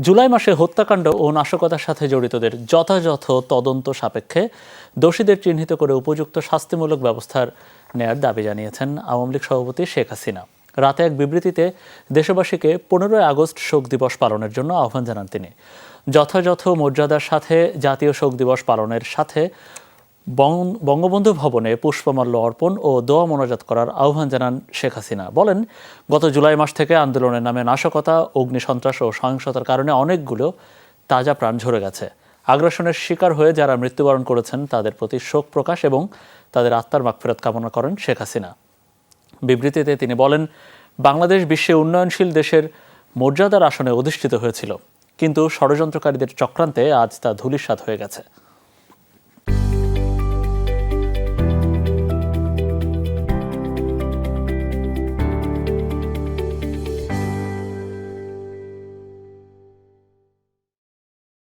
জুলাই মাসে হত্যাকাণ্ড ও নাশকতার সাথে জড়িতদের যথাযথ তদন্ত সাপেক্ষে দোষীদের চিহ্নিত করে উপযুক্ত শাস্তিমূলক ব্যবস্থার নেয়ার দাবি জানিয়েছেন আওয়ামী লীগ সভাপতি শেখ হাসিনা। রাতে এক বিবৃতিতে দেশবাসীকে পনেরোই আগস্ট শোক দিবস পালনের জন্য আহ্বান জানান তিনি। যথাযথ মর্যাদার সাথে জাতীয় শোক দিবস পালনের সাথে বঙ্গবন্ধু ভবনে পুষ্পমাল্য অর্পণ ও দোয়া মোনাজাত করার আহ্বান জানান শেখ হাসিনা। বলেন, গত জুলাই মাস থেকে আন্দোলনের নামে নাশকতা অগ্নিসন্ত্রাস ও সহিংসতার কারণে অনেকগুলো তাজা প্রাণ ঝরে গেছে। আগ্রাসনের শিকার হয়ে যারা মৃত্যুবরণ করেছেন, তাদের প্রতি শোক প্রকাশ এবং তাদের আত্মার মাগফেরত কামনা করেন শেখ হাসিনা। বিবৃতিতে তিনি বলেন, বাংলাদেশ বিশ্বে উন্নয়নশীল দেশের মর্যাদার আসনে অধিষ্ঠিত হয়েছিল, কিন্তু ষড়যন্ত্রকারীদের চক্রান্তে আজ তা ধূলিসাৎ হয়ে গেছে।